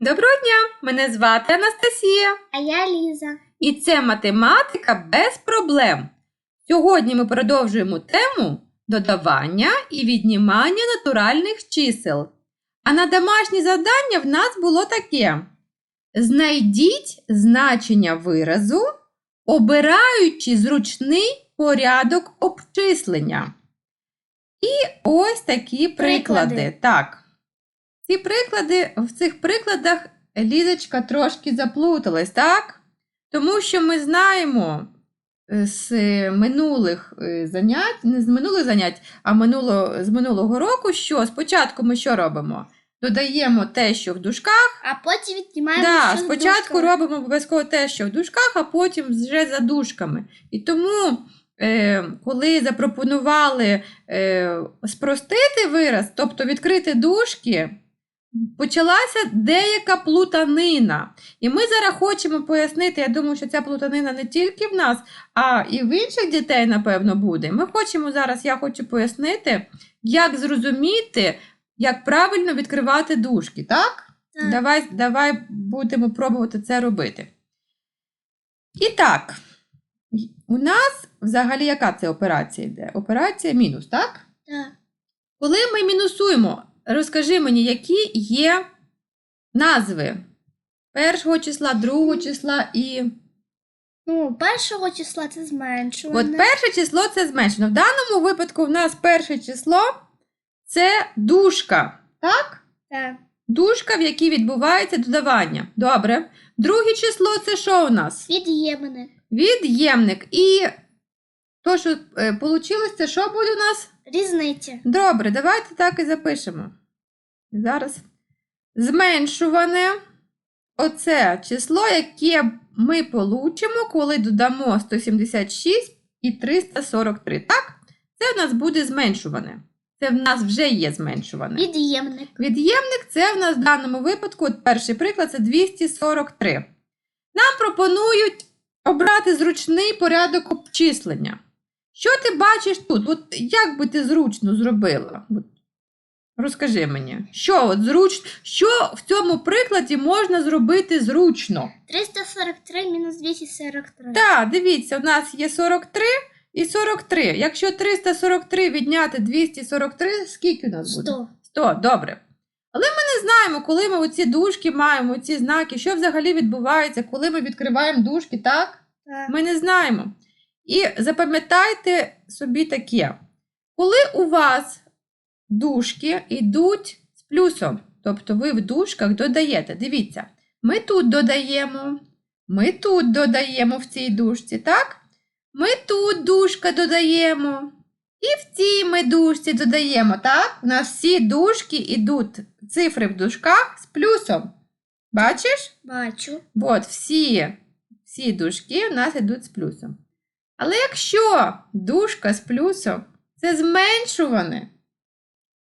Доброго дня! Мене звати Анастасія, А я Ліза. і це математика без проблем. Сьогодні ми продовжуємо тему додавання і віднімання натуральних чисел. А на домашнє завдання в нас було таке: знайдіть значення виразу, обираючи зручний порядок обчислення. І ось такі приклади. Приклади. Так. Ці приклади, в цих прикладах Лізочка трошки заплуталась, так? Тому що ми знаємо е, з минулих е, занять, не з минулих занять, а минуло, з минулого року, що спочатку ми що робимо? Додаємо те, що в дужках. А потім віднімаємо. Да, що спочатку робимо обов'язково те, що в дужках, а потім вже за дужками. І тому, е, коли запропонували е, спростити вираз, тобто відкрити дужки, почалася деяка плутанина. І ми зараз хочемо пояснити, я думаю, що ця плутанина не тільки в нас, а і в інших дітей, напевно, буде. Ми хочемо зараз, я хочу пояснити, як зрозуміти, як правильно відкривати дужки, так? Так. Давай, давай будемо пробувати це робити. І так, у нас взагалі яка це операція йде? Операція мінус, так? Так. Коли ми мінусуємо, розкажи мені, які є назви першого числа, другого числа і. Ну, першого числа це зменшуване. От перше число це зменшено. В даному випадку в нас перше число це дужка. Так? Так. Дужка, в якій відбувається додавання. Добре. Друге число це що у нас? Від'ємник. Від'ємник. І то, що е, получилось, це що буде у нас? Різниця. Добре, давайте так і запишемо. Зараз. Зменшуване оце число, яке ми получимо, коли додамо 176 і 343. Так? Це в нас буде зменшуване. Це в нас вже є зменшуване. Від'ємник. Від'ємник це в нас в даному випадку, от перший приклад, це 243. Нам пропонують обрати зручний порядок обчислення. Що ти бачиш тут? От як би ти зручно зробила? От, розкажи мені, що от зручно, що в цьому прикладі можна зробити зручно? 343 мінус 243. Так, дивіться, у нас є 43 і 43. Якщо 343 відняти 243, скільки у нас буде? 100. 100, добре. Але ми не знаємо, коли ми оці дужки маємо, ці знаки, що взагалі відбувається, коли ми відкриваємо дужки, так? Так. Ми не знаємо. І запам'ятайте собі таке: коли у вас дужки йдуть з плюсом, тобто ви в дужках додаєте, дивіться, ми тут додаємо, ми тут додаємо в цій дужці, так? Ми тут дужка додаємо. І в цій ми дужці додаємо, так? У нас всі дужки йдуть, цифри в дужках з плюсом. Бачиш? Бачу. От всі, всі дужки у нас йдуть з плюсом. Але якщо дужка з плюсом це зменшуване,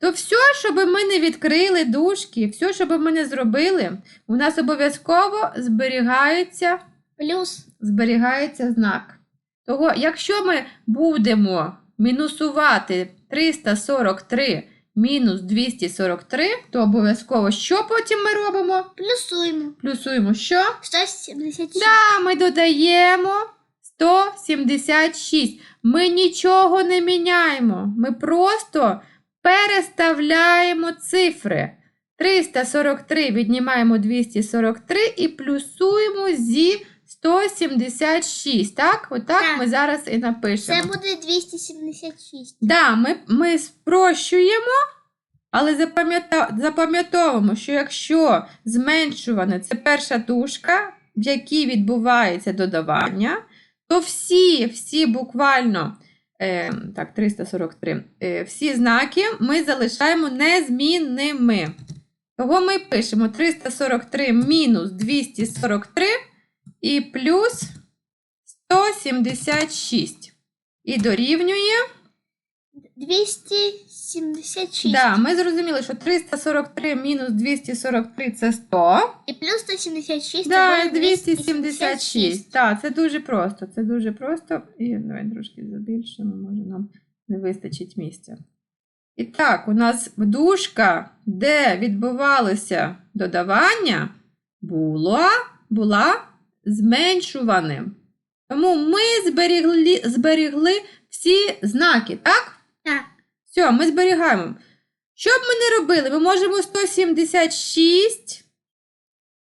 то все, що би ми не відкрили дужки, все, що би ми не зробили, у нас обов'язково зберігається Плюс. зберігається знак. Того, якщо ми будемо мінусувати 343 мінус 243, то обов'язково що потім ми робимо? Плюсуємо. Плюсуємо що? 176. Да, ми додаємо 176. Ми нічого не міняємо. Ми просто переставляємо цифри. 343 віднімаємо 243 і плюсуємо зі 176. Так? Отак Так. ми зараз і напишемо. Це буде 276. Да, ми, ми спрощуємо, але запам'ятовуємо, що якщо зменшуване це перша дужка, в якій відбувається додавання, то всі, всі буквально е, так, 343, е, всі знаки ми залишаємо незмінними. Того ми пишемо 343 мінус 243 і плюс 176. І дорівнює. 276. Да, ми зрозуміли, що 343 мінус 243 це 100. І плюс 176 Да, це і буде 276. Так, це дуже просто. Це дуже просто. І давай трошки забільшимо, може нам не вистачить місця. І так, у нас дужка, де відбувалося додавання, була, була зменшуваним. Тому ми зберігли, зберігли всі знаки, так? Так. Все, ми зберігаємо. Що б ми не робили? Ми можемо 176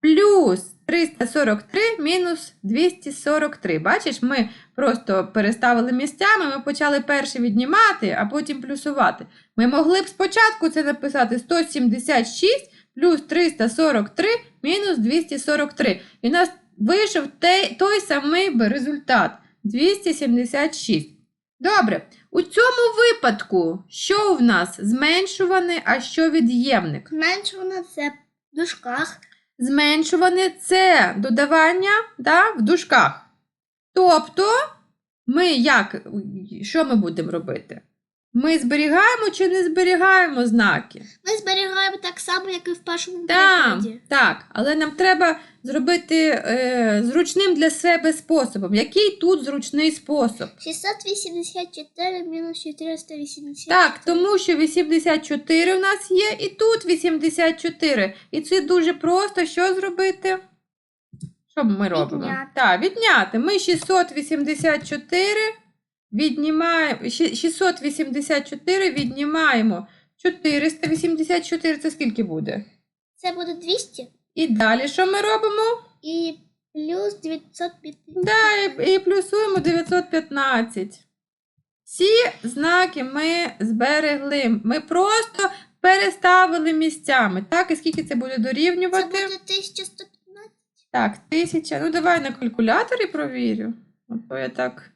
плюс 343 мінус 243. Бачиш, ми просто переставили місцями, ми почали перше віднімати, а потім плюсувати. Ми могли б спочатку це написати 176 плюс 343 мінус 243. І у нас вийшов те- той самий результат 276. Добре. У цьому випадку, що в нас зменшуване, а що від'ємник? Зменшуване це в дужках. Зменшуване це додавання да, в дужках. Тобто, ми як, що ми будемо робити? Ми зберігаємо чи не зберігаємо знаки? Ми зберігаємо так само, як і в першому Так, прикладі. так, але нам треба зробити е, зручним для себе способом. Який тут зручний спосіб? 684 мінус 480. Так, тому що 84 у нас є, і тут 84. І це дуже просто. Що зробити? Що ми робимо? Відняти. Так, відняти. Ми 684 віднімаємо. 684 віднімаємо. 484 це скільки буде? Це буде 200 І далі що ми робимо? і плюс 950. Да, і, і плюсуємо 915. Всі знаки ми зберегли. Ми просто переставили місцями. Так, і скільки це буде Це дорівнювати? буде 1115. Так, тисяча. Ну, давай на калькуляторі провірю. А то я так.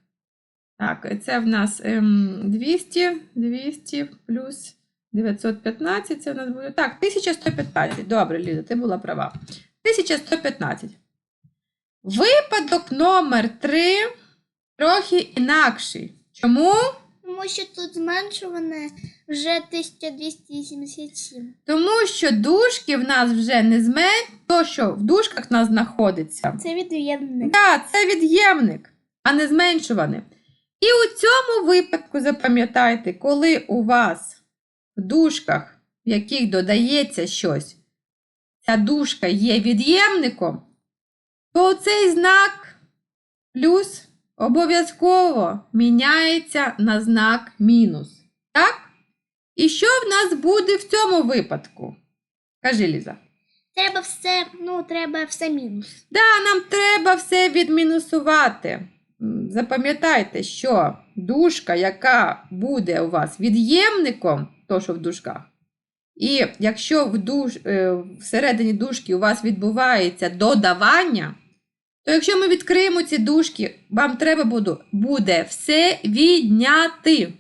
Так, це в нас ем, 200, 200 плюс 915. Це в нас буде. Так, 1115. Добре, Ліза, ти була права. 1115. Випадок номер 3 трохи інакший. Чому? Тому що тут зменшуване вже 1287. Тому що дужки в нас вже не змен... то, що в дужках в нас знаходиться. Це від'ємник. Так, це від'ємник, а не зменшуваний. І у цьому випадку запам'ятайте, коли у вас в дужках, в яких додається щось, ця дужка є від'ємником, то цей знак плюс обов'язково міняється на знак мінус. Так? І що в нас буде в цьому випадку? Кажи, Ліза. Треба все, ну, треба все мінус. Да, нам треба все відмінусувати. Запам'ятайте, що дужка, яка буде у вас від'ємником, то що в дужках, і якщо в душ, е, всередині дужки у вас відбувається додавання, то якщо ми відкриємо ці дужки, вам треба буде, буде все відняти.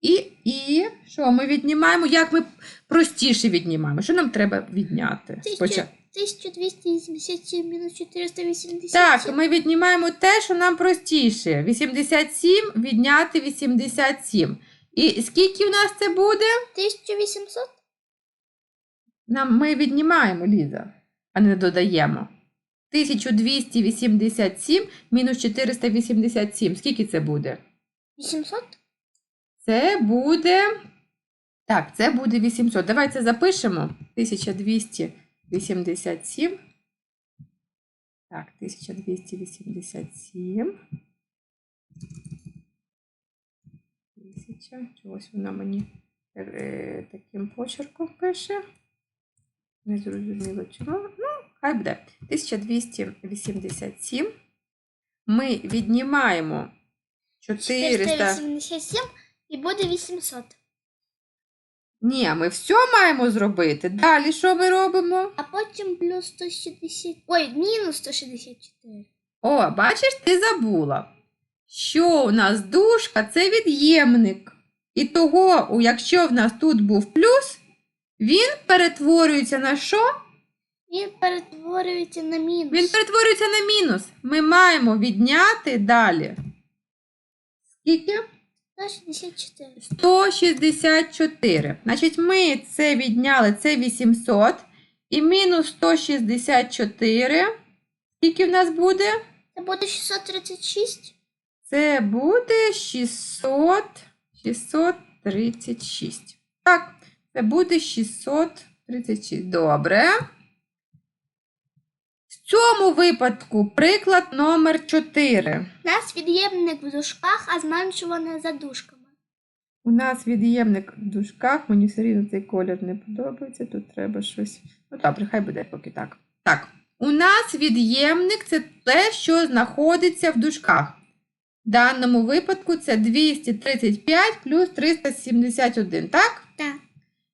І, і що ми віднімаємо? Як ми простіше віднімаємо? Що нам треба відняти? Спочатку? 1287 мінус 487. Так, ми віднімаємо те, що нам простіше. 87 відняти 87. І скільки в нас це буде? 1800. Нам ми віднімаємо, Ліза, а не додаємо. 1287 мінус 487. Скільки це буде? 800. Це буде. Так, це буде 800. Давайте запишемо. 1200. 87. Так, 1287. Тисяча. Чогось вона мені таким почерком пише. Не зрозуміло чому. Ну, хай буде. 1287. Ми віднімаємо 400. 487 і буде 800. Ні, ми все маємо зробити. Далі що ми робимо? А потім плюс 160. Ой, мінус 164. О, бачиш, ти забула, що у нас дужка це від'ємник. І того, якщо в нас тут був плюс, він перетворюється на що? Він перетворюється на мінус. Він перетворюється на мінус. Ми маємо відняти далі. Скільки? 164. 164. Значить, ми це відняли, це 800. І мінус 164. Скільки в нас буде? Це буде 636. Це буде 600, 636. Так, це буде 636. Добре. Цьому випадку приклад номер 4. У нас від'ємник в дужках, а зменшуване за дужками. У нас від'ємник в дужках, мені все рівно цей колір не подобається, тут треба щось. Ну добре, хай буде поки так. Так, у нас від'ємник це те, що знаходиться в дужках. В даному випадку це 235 плюс 371, так? Так.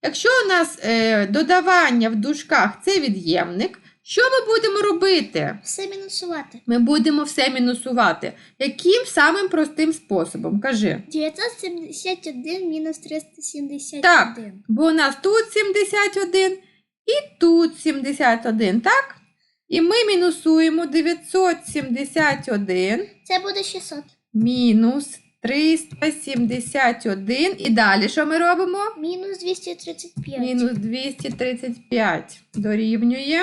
Якщо у нас е, додавання в дужках це від'ємник, що ми будемо робити? Все мінусувати. Ми будемо все мінусувати. Яким самим простим способом? Кажи. 971 мінус 371. Так. Бо у нас тут 71 і тут 71, так? І ми мінусуємо 971 Це буде 600. мінус 371. І далі що ми робимо? Мінус 235. Мінус 235 дорівнює.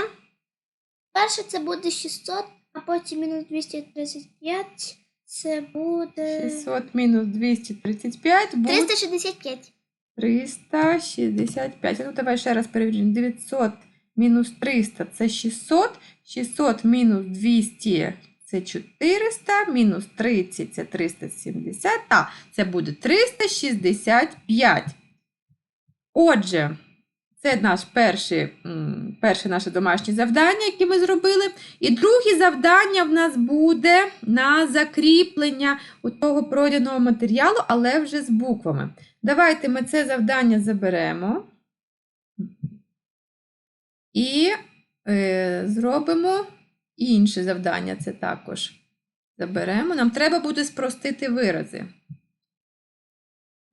Перше це буде 600, а потім мінус 235. Це буде 600 мінус 235 буде 365. 365. Ну, давай ще раз перевіримо. 900 мінус 300 це 600. 600 мінус 200 це 400. Мінус 30 це 370. Та, це буде 365. Отже, це наш перший, перше наше домашнє завдання, яке ми зробили. І друге завдання в нас буде на закріплення того пройденого матеріалу, але вже з буквами. Давайте ми це завдання заберемо і е, зробимо інше завдання. Це також заберемо. Нам треба буде спростити вирази.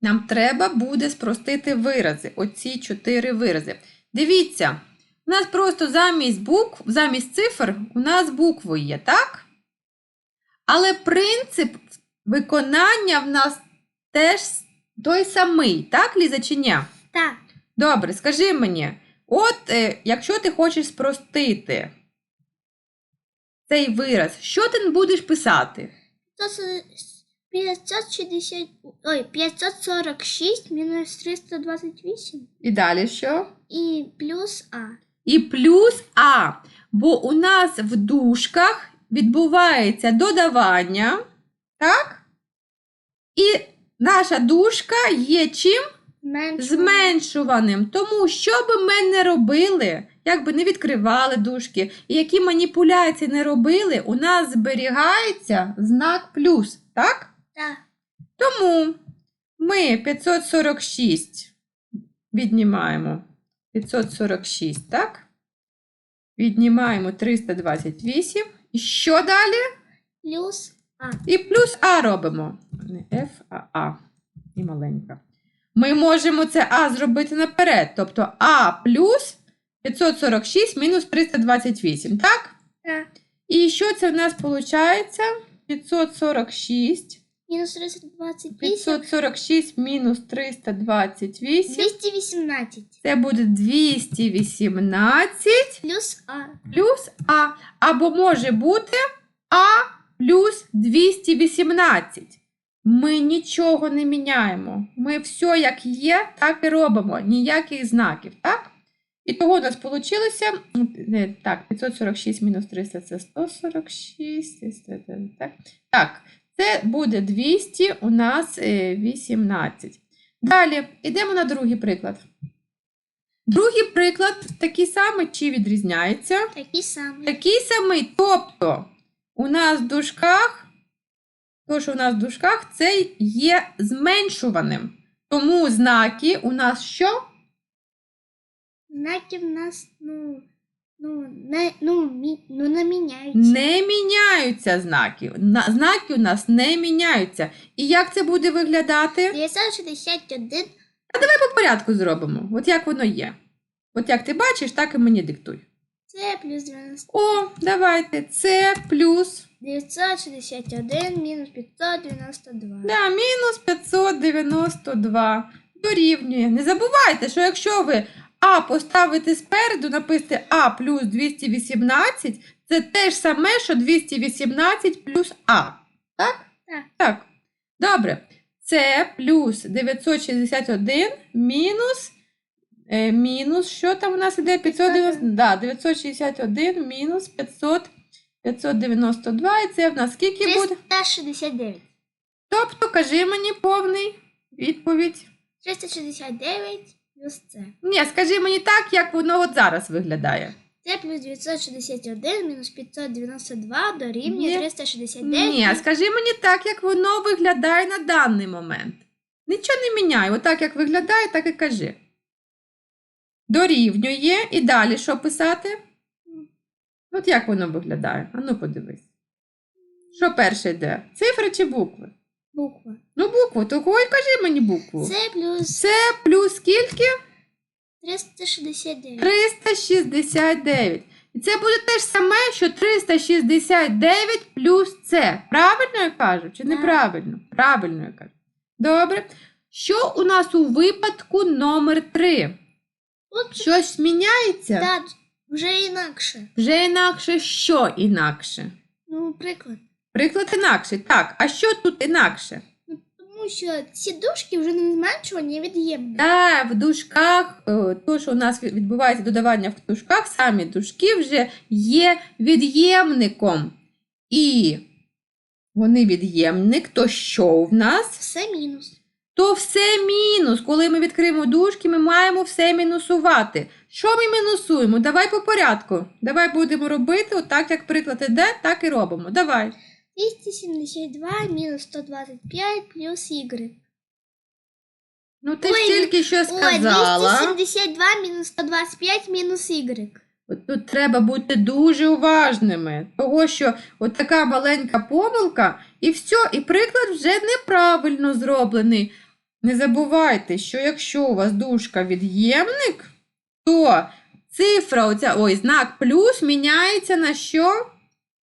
Нам треба буде спростити вирази. Оці чотири вирази. Дивіться, у нас просто замість букв, замість цифр у нас букви є, так? Але принцип виконання в нас теж той самий, так, Ліза, чи ні? Так. Добре, скажи мені, от е, якщо ти хочеш спростити цей вираз, що ти будеш писати? То це 560, ой, 546 мінус 328 І далі що? і плюс А. І плюс А. Бо у нас в дужках відбувається додавання, так? І наша дужка є чим? Зменшуваним. Тому, що би ми не робили, як би не відкривали дужки, і які маніпуляції не робили, у нас зберігається знак плюс, так? Так. Тому ми 546 віднімаємо 546, так? Віднімаємо 328. І що далі? Плюс А. І плюс А робимо. Не F, а А. І маленька. Ми можемо це А зробити наперед. Тобто А плюс 546 мінус 328, так? Так. І що це в нас виходить? 546. Мінус 328. 546 мінус 328. 218. Це буде 218 Плюс А. плюс А. Або може бути А плюс 218. Ми нічого не міняємо. Ми все як є, так і робимо. Ніяких знаків, так? І того у нас вийшло. Так, 546 мінус 300 це 146. 300, Так, так це буде 200 у нас е, 18. Далі йдемо на другий приклад. Другий приклад такий самий чи відрізняється? Такі самі. Такий самий, тобто у нас в дужках, то, що у нас в дужках, це є зменшуваним. Тому знаки у нас що? Знаки в нас, ну, ну, не, ну, мі, ну, не міняються. Не міняються знаки. На, знаки у нас не міняються. І як це буде виглядати? 961 А давай По порядку зробимо. От як воно є. От як ти бачиш, так і мені диктуй. це плюс 90. О, давайте. Це плюс 961 мінус 592. Да, мінус 592 дорівнює. Не забувайте, що якщо ви А поставите спереду, напишете А плюс 218, це те ж саме, що 218 плюс А. Так? Так. Так. Добре. Це плюс 961 мінус. Е, мінус, що там у нас іде? 590, да, 961 мінус 500, 592. І це в нас скільки буде? 369. Тобто, кажи мені повний відповідь. 369 плюс це. Ні, скажи мені так, як воно от зараз виглядає. Це плюс 961 мінус 592 дорівнює Ні. 369. Ні, скажи мені так, як воно виглядає на даний момент. Нічого не міняй. Отак, як виглядає, так і кажи. Дорівнює. І далі що писати? От як воно виглядає? А ну подивись. Що перше йде? Цифри чи букви? Буква. Ну, букву, того і кажи мені букву. Це плюс Це плюс скільки? 369. 369. І це буде те ж саме, що 369 плюс це. Правильно я кажу чи неправильно? Правильно я кажу. Добре. Що у нас у випадку номер 3? От Щось міняється? так, вже інакше. Вже інакше, що інакше? Ну, приклад. Приклад інакше. Так, а що тут інакше? Ну, тому що ці дужки вже не зменшувані, а від'ємні. Так, в дужках, е, то, що у нас відбувається додавання в дужках, самі дужки вже є від'ємником. І вони від'ємник, то що в нас? Все мінус. То все мінус. Коли ми відкриємо дужки, ми маємо все мінусувати. Що ми мінусуємо? Давай по порядку. Давай будемо робити отак, як приклад іде, так і робимо. Давай. 272 мінус 125 плюс y. Ну ти Ой, ж тільки що Ой, сказала. 272 мінус 125 мінус y. От Тут треба бути дуже уважними, того що от така маленька помилка, і все, і приклад вже неправильно зроблений. Не забувайте, що якщо у вас дужка від'ємник, то цифра, оця, ой, знак плюс міняється на що?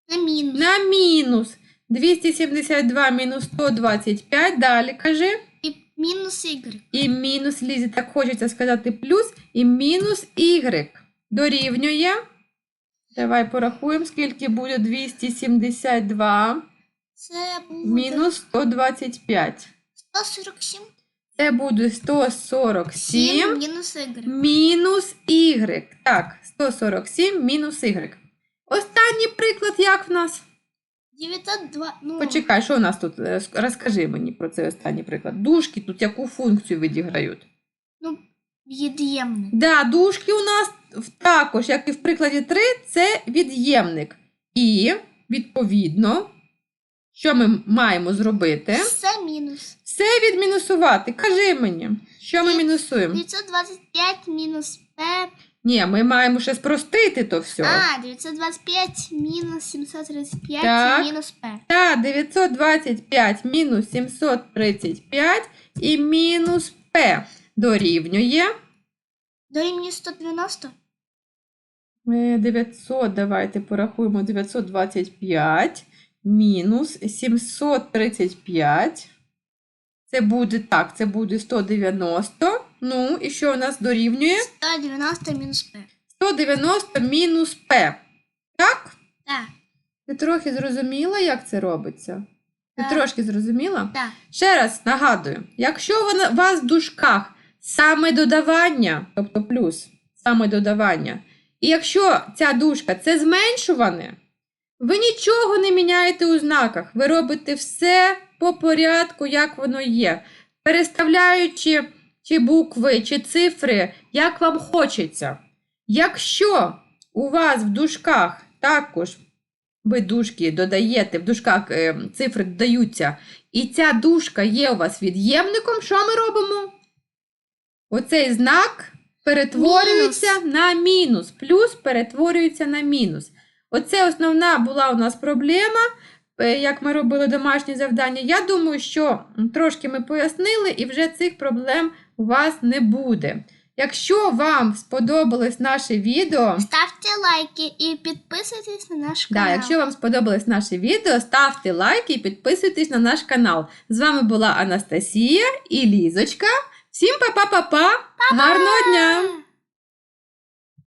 На мінус. На мінус. 272 мінус 125, далі кажи. І мінус y. І мінус лізі, так хочеться сказати плюс, і мінус y дорівнює. Давай порахуємо, скільки буде 272 Це буде мінус 125. 147 Це буде 147 мінус y. мінус y. Так, 147 мінус y. Останній приклад, як в нас? 902, ну, Почекай, що у нас тут? Е, Розкажи мені про цей останній приклад. Дужки тут яку функцію відіграють? ну, від'ємник. Да, дужки у нас в- також, як і в прикладі 3, це від'ємник. І, відповідно, що ми маємо зробити? Все мінус. Все відмінусувати. Кажи мені, що ми мінусуємо? 925 мінус p. Ні, ми маємо ще спростити то все. А, 925 мінус 735 Так. це мінус p. Та 925 мінус 735 і мінус P дорівнює. Дорівнює 190. Е, 900, давайте порахуємо 925 мінус 735. Це буде так, це буде 190. Ну, і що у нас дорівнює? 190 мінус p. 190 мінус P. Так? Так, Ти трохи зрозуміла, як це робиться? Ти Так. трошки зрозуміла? так. Ще раз нагадую: якщо вона- у вас в дужках саме додавання, тобто плюс, саме додавання, і якщо ця дужка це зменшуване, ви нічого не міняєте у знаках. Ви робите все по порядку, як воно є, переставляючи чи букви, чи цифри, як вам хочеться. Якщо у вас в дужках також ви дужки додаєте, в дужках е, цифри додаються, і ця дужка є у вас від'ємником, що ми робимо? Оцей знак перетворюється на мінус. Плюс перетворюється на мінус. Оце основна була у нас проблема, е, як ми робили домашні завдання. Я думаю, що трошки ми пояснили, і вже цих проблем у вас не буде. Якщо вам сподобалось наше відео, Ставте лайки і підписуйтесь на наш канал. Да, якщо вам сподобалось наше відео, ставте лайки і підписуйтесь на наш канал. З вами була Анастасія і Лізочка. Всім па-па-па-па! Гарного дня!